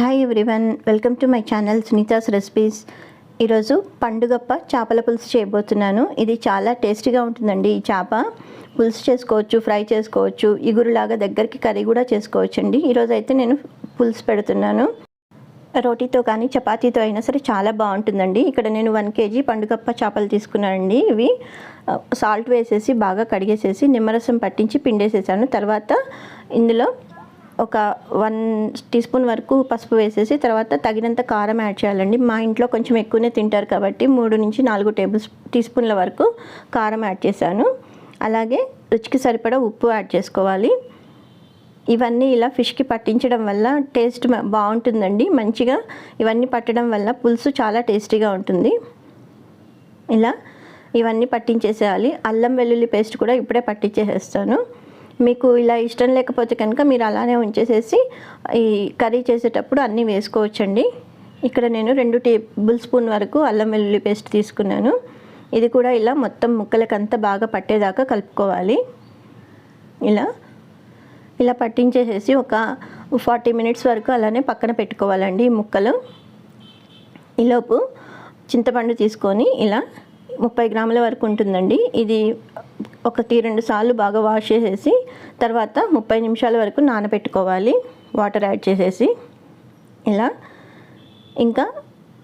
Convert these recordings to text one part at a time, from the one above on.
Hi everyone welcome to my channel Sunitha's recipes ఈరోజు పండుగప్ప చేపల పులుసు చేయబోతున్నాను. ఇది చాలా టేస్టీగా ఉంటుందండి ఈ చేప. పులుసు చేసుకోవచ్చు ఫ్రై చేసుకోవచ్చు ఇగురులాగా దగ్గరికి కర్రీ కూడా చేసుకోవచ్చు అండి ఈరోజు అయితే నేను పులుసు పెడుతున్నాను. రోటీతో కానీ చపాతీతో అయినా సరే చాలా బాగుంటుందండి. ఇక్కడ నేను వన్ కేజీ పండుగప్ప చేపలు తీసుకున్నానండి. ఇవి సాల్ట్ వేసేసి బాగా కడిగేసేసి నిమ్మరసం పట్టించి పిండేసేసాను. తర్వాత ఇందులో ఒక వన్ టీ స్పూన్ వరకు పసుపు వేసేసి తర్వాత తగినంత కారం యాడ్ చేయాలండి. మా ఇంట్లో కొంచెం ఎక్కువనే తింటారు కాబట్టి మూడు నుంచి నాలుగు టేబుల్ టీ స్పూన్ల వరకు కారం యాడ్ చేశాను. అలాగే రుచికి సరిపడా ఉప్పు యాడ్ చేసుకోవాలి. ఇవన్నీ ఇలా ఫిష్కి పట్టించడం వల్ల టేస్ట్ బాగుంటుందండి. మంచిగా ఇవన్నీ పట్టడం వల్ల పులుసు చాలా టేస్టీగా ఉంటుంది. ఇలా ఇవన్నీ పట్టించేసేయాలి. అల్లం వెల్లుల్లి పేస్ట్ కూడా ఇప్పుడే పట్టించేసేస్తాను. మీకు ఇలా ఇష్టం లేకపోతే కనుక మీరు అలానే ఉంచేసేసి ఈ కర్రీ చేసేటప్పుడు అన్నీ వేసుకోవచ్చండి. ఇక్కడ నేను రెండు టేబుల్ స్పూన్ వరకు అల్లం వెల్లుల్లి పేస్ట్ తీసుకున్నాను. ఇది కూడా ఇలా మొత్తం ముక్కలకంతా బాగా పట్టేదాకా కలుపుకోవాలి. ఇలా ఇలా పట్టించేసేసి ఒక ఫార్టీ మినిట్స్ వరకు అలానే పక్కన పెట్టుకోవాలండి ఈ ముక్కలు. ఈలోపు చింతపండు తీసుకొని ఇలా ముప్పై గ్రాముల వరకు ఉంటుందండి. ఇది ఒకటి రెండు సార్లు బాగా వాష్ చేసేసి తర్వాత ముప్పై నిమిషాల వరకు నానబెట్టుకోవాలి. వాటర్ యాడ్ చేసేసి ఇలా. ఇంకా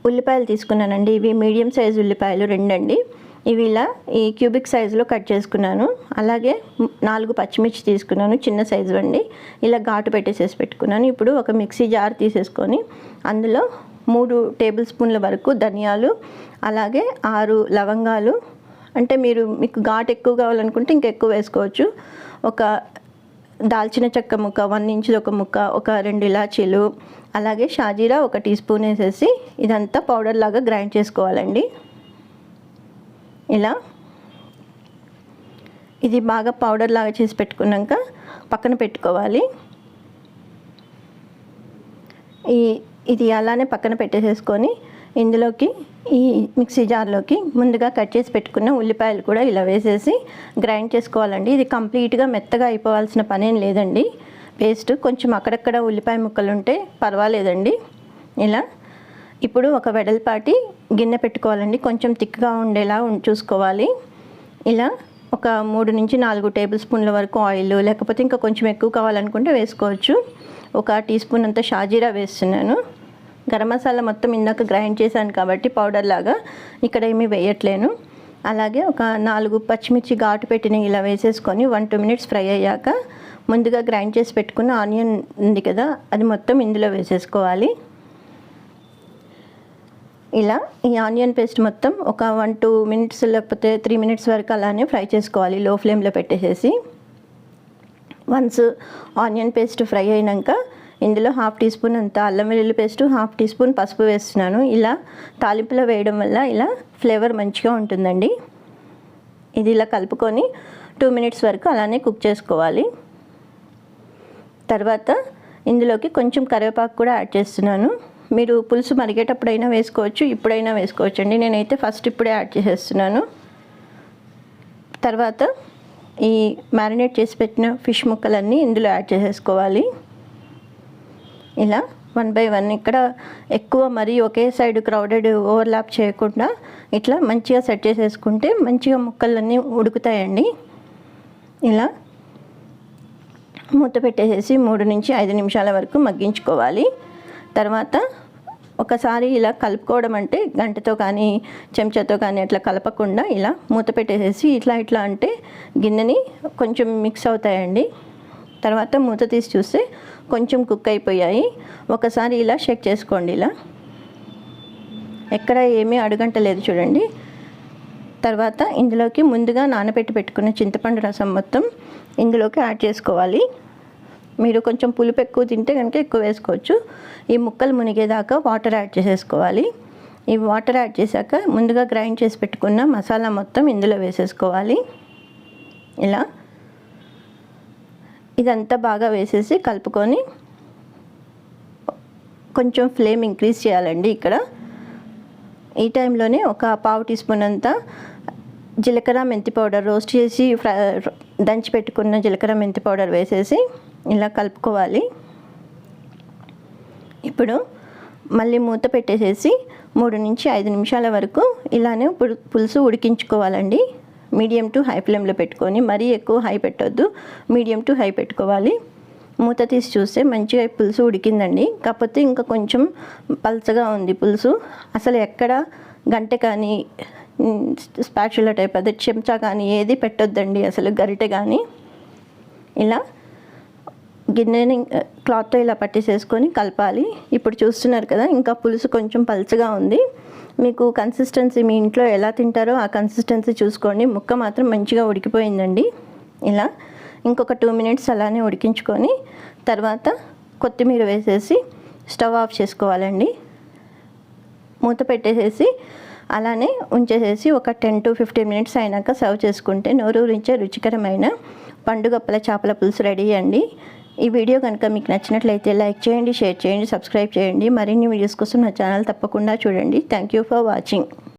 ఉల్లిపాయలు తీసుకున్నానండి. ఇవి మీడియం సైజు ఉల్లిపాయలు రెండండి. ఇవి ఇలా ఈ క్యూబిక్ సైజులో కట్ చేసుకున్నాను. అలాగే నాలుగు పచ్చిమిర్చి తీసుకున్నాను. చిన్న సైజు అండి. ఇలా ఘాటు పెట్టేసేసి పెట్టుకున్నాను. ఇప్పుడు ఒక మిక్సీ జార్ తీసేసుకొని అందులో మూడు టేబుల్ స్పూన్ల వరకు ధనియాలు అలాగే ఆరు లవంగాలు. అంటే మీరు మీకు ఘాటు ఎక్కువ కావాలనుకుంటే ఇంకా ఎక్కువ వేసుకోవచ్చు. ఒక దాల్చిన చెక్క ముక్క వన్ ఇంచ్ ఒక ముక్క ఒక రెండు ఇలాచీలు అలాగే షాజీరా ఒక టీ స్పూన్ వేసేసి ఇదంతా పౌడర్ లాగా గ్రైండ్ చేసుకోవాలండి. ఇలా. ఇది బాగా పౌడర్ లాగా చేసి పెట్టుకున్నాక పక్కన పెట్టుకోవాలి. ఈ ఇది అలానే పక్కన పెట్టేసేసుకొని ఇందులోకి ఈ మిక్సీ జార్లోకి ముందుగా కట్ చేసి పెట్టుకున్న ఉల్లిపాయలు కూడా ఇలా వేసేసి గ్రైండ్ చేసుకోవాలండి. ఇది కంప్లీట్గా మెత్తగా అయిపోవాల్సిన పనేం లేదండి. పేస్ట్ కొంచెం అక్కడక్కడ ఉల్లిపాయ ముక్కలు ఉంటే పర్వాలేదండి. ఇలా ఇప్పుడు ఒక వెడల్పాటి గిన్నె పెట్టుకోవాలండి. కొంచెం థిక్గా ఉండేలా ఉం- చూసుకోవాలి. ఇలా ఒక మూడు నుంచి నాలుగు టేబుల్ స్పూన్ల వరకు ఆయిల్ లేకపోతే ఇంకా కొంచెం ఎక్కువ కావాలనుకుంటే వేసుకోవచ్చు. ఒక టీ స్పూన్ అంత షాజీరా వేస్తున్నాను. గరం మసాలా మొత్తం ఇందాక గ్రైండ్ చేశాను కాబట్టి పౌడర్ లాగా ఇక్కడ ఏమీ వేయట్లేను. అలాగే ఒక నాలుగు పచ్చిమిర్చి ఘాటు పెట్టిన ఇలా వేసేసుకొని వన్ టూ మినిట్స్ ఫ్రై అయ్యాక ముందుగా గ్రైండ్ చేసి పెట్టుకున్న ఆనియన్ ఉంది కదా అది మొత్తం ఇందులో వేసేసుకోవాలి. ఇలా ఈ ఆనియన్ పేస్ట్ మొత్తం ఒక వన్ టూ మినిట్స్ లేకపోతే త్రీ మినిట్స్ వరకు అలానే ఫ్రై చేసుకోవాలి లో ఫ్లేమ్లో పెట్టేసేసి. వన్స్ ఆనియన్ పేస్ట్ ఫ్రై అయినాక ఇందులో హాఫ్ టీ స్పూన్ అంత అల్లం వెల్లుల్లి పేస్ట్ హాఫ్ టీ స్పూన్ పసుపు వేస్తున్నాను. ఇలా తాలింపులో వేయడం వల్ల ఇలా ఫ్లేవర్ మంచిగా ఉంటుందండి. ఇది ఇలా కలుపుకొని టూ మినిట్స్ వరకు అలానే కుక్ చేసుకోవాలి. తర్వాత ఇందులోకి కొంచెం కరివేపాకు కూడా యాడ్ చేస్తున్నాను. మీరు పులుసు మరిగేటప్పుడైనా వేసుకోవచ్చు ఇప్పుడైనా వేసుకోవచ్చు అండి నేనైతే ఫస్ట్ ఇప్పుడే యాడ్ చేసేస్తున్నాను. తర్వాత ఈ మ్యారినేట్ చేసి పెట్టిన ఫిష్ ముక్కలన్నీ ఇందులో యాడ్ చేసేసుకోవాలి. ఇలా వన్ బై వన్ ఇక్కడ ఎక్కువ మరీ ఒకే సైడ్ క్రౌడెడ్ ఓవర్లాప్ చేయకుండా ఇట్లా మంచిగా సెట్ చేసేసుకుంటే మంచిగా ముక్కలన్నీ ఉడుకుతాయండి. ఇలా మూత పెట్టేసేసి మూడు నుంచి ఐదు నిమిషాల వరకు మగ్గించుకోవాలి. తర్వాత ఒకసారి ఇలా కలుపుకోవడం అంటే గంటతో కానీ చెంచాతో కానీ అట్లా కలపకుండా ఇలా మూత పెట్టేసేసి ఇట్లా ఇట్లా అంటే గిన్నెని కొంచెం మిక్స్ అవుతాయండి. తర్వాత మూత తీసి చూస్తే కొంచెం కుక్ అయిపోయాయి. ఒకసారి ఇలా షేక్ చేసుకోండి ఇలా. ఎక్కడ ఏమీ అడుగంటలేదు చూడండి. తర్వాత ఇందులోకి ముందుగా నానబెట్టి పెట్టుకున్న చింతపండు రసం మొత్తం ఇందులోకి యాడ్ చేసుకోవాలి. మీరు కొంచెం పులుపు ఎక్కువ తింటే కనుక ఎక్కువ వేసుకోవచ్చు. ఈ ముక్కలు మునిగేదాకా వాటర్ యాడ్ చేసేసుకోవాలి. ఈ వాటర్ యాడ్ చేశాక ముందుగా గ్రైండ్ చేసి పెట్టుకున్న మసాలా మొత్తం ఇందులో వేసేసుకోవాలి. ఇలా. ఇదంతా బాగా వేసేసి కలుపుకొని కొంచెం ఫ్లేమ్ ఇంక్రీజ్ చేయాలండి ఇక్కడ. ఈ టైంలోనే ఒక పావు టీ స్పూన్ అంతా జీలకర్ర మెంతి పౌడర్ రోస్ట్ చేసి ఫ్రై దంచి పెట్టుకున్న జీలకర్ర మెంతి పౌడర్ వేసేసి ఇలా కలుపుకోవాలి. ఇప్పుడు మళ్ళీ మూత పెట్టేసేసి మూడు నుంచి ఐదు నిమిషాల వరకు ఇలానే పులుసు ఉడికించుకోవాలండి. మీడియం టు హై ఫ్లేమ్లో పెట్టుకొని మరీ ఎక్కువ హై పెట్టొద్దు. మీడియం టు హై పెట్టుకోవాలి. మూత తీసి చూస్తే మంచిగా పులుసు ఉడికిందండి. కాకపోతే ఇంకా కొంచెం పల్చగా ఉంది పులుసు. అసలు ఎక్కడ గంట కానీ స్పాచుల టైప్ అదే చెంచా కానీ ఏది పెట్టొద్దండి అసలు గరిటె కానీ. ఇలా గిన్నెని క్లాత్తో ఇలా పట్టేసేసుకొని కలపాలి. ఇప్పుడు చూస్తున్నారు కదా ఇంకా పులుసు కొంచెం పల్చగా ఉంది. మీకు కన్సిస్టెన్సీ మీ ఇంట్లో ఎలా తింటారో ఆ కన్సిస్టెన్సీ చూసుకోండి. ముక్క మాత్రం మంచిగా ఉడికిపోయిందండి. ఇలా ఇంకొక టూ మినిట్స్ అలానే ఉడికించుకొని తర్వాత కొత్తిమీర వేసేసి స్టవ్ ఆఫ్ చేసుకోవాలండి. మూత పెట్టేసేసి అలానే ఉంచేసేసి ఒక టెన్ టు ఫిఫ్టీన్ మినిట్స్ అయినాక సర్వ్ చేసుకుంటే నోరూరించే రుచికరమైన పండుగప్పల చేపల పులుసు రెడీ అండి. ఈ వీడియో కనుక మీకు నచ్చినట్లయితే లైక్ చేయండి షేర్ చేయండి సబ్స్క్రైబ్ చేయండి. మరిన్ని వీడియోస్ కోసం నా ఛానల్ తప్పకుండా చూడండి. Thank you for watching